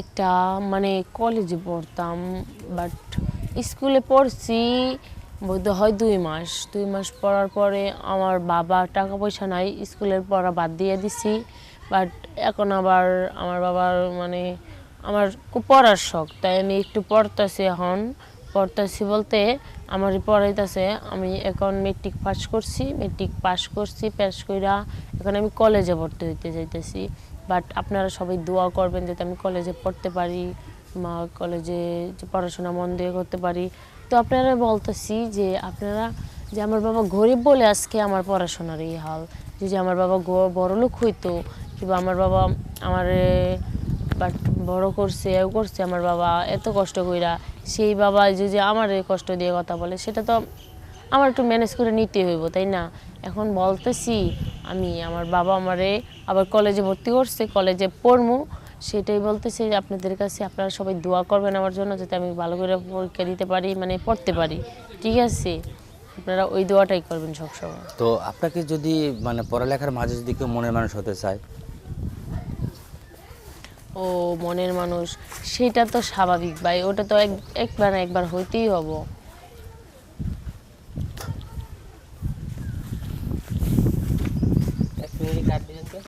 একটা মানে কলেজে পড়তাম বাট স্কুলে পড়ছি বোধ হয় দুই মাস। দুই মাস পড়ার পরে আমার বাবা টাকা পয়সা নাই স্কুলের পড়া বাদ দিয়ে দিছি। বাট এখন আবার আমার বাবার মানে আমার খুব পড়ার শখ, তাই আমি একটু পড়তেছি এখন। পড়তেছি বলতে আমার পড়াইতেছে, আমি এখন মেট্রিক পাস করছি মেট্রিক পাস করছি পাস কইরা এখন আমি কলেজে ভর্তি হইতে যাইতেছি। বাট আপনারা সবাই দোয়া করবেন যাতে আমি কলেজে পড়তে পারি মা কলেজে পড়াশোনা মন দিয়ে করতে পারি। তো আপনারা বলতেছি যে আপনারা, যে আমার বাবা গরিব বলে আজকে আমার পড়াশোনার এই হাল। যে আমার বাবা বড়লোক হইতো, কিংবা আমার বাবা আমার বাট বড় করছে, এও করছে আমার বাবা, এত কষ্ট কইরা। সেই বাবা যদি আমার এই কষ্ট দিয়ে কথা বলে, সেটা তো আমার একটু ম্যানেজ করে নিতে হইব, তাই না? এখন বলতেছি, আমি, আমার বাবা আমারে আবার কলেজে ভর্তি করছে কলেজে পড়মু। সেটাই বলতেছি আপনাদের কাছে আপনারা সবাই দোয়া করবেন আমার জন্য, যাতে আমি ভালো করে পরীক্ষা দিতে পারি মানে পড়তে পারি। ঠিক আছে? আপনারা ওই দোয়াটাই করবেন সবসময়। তো আপনাকে যদি মানে পড়ালেখার মাঝে যদি কেউ মনের মানুষ হতে চায় ও মনের মানুষ, সেটা তো স্বাভাবিক ভাই, ওটা তো এক একবার একবার হইতেই হব। এক মিনিট কাট দিলেন তো?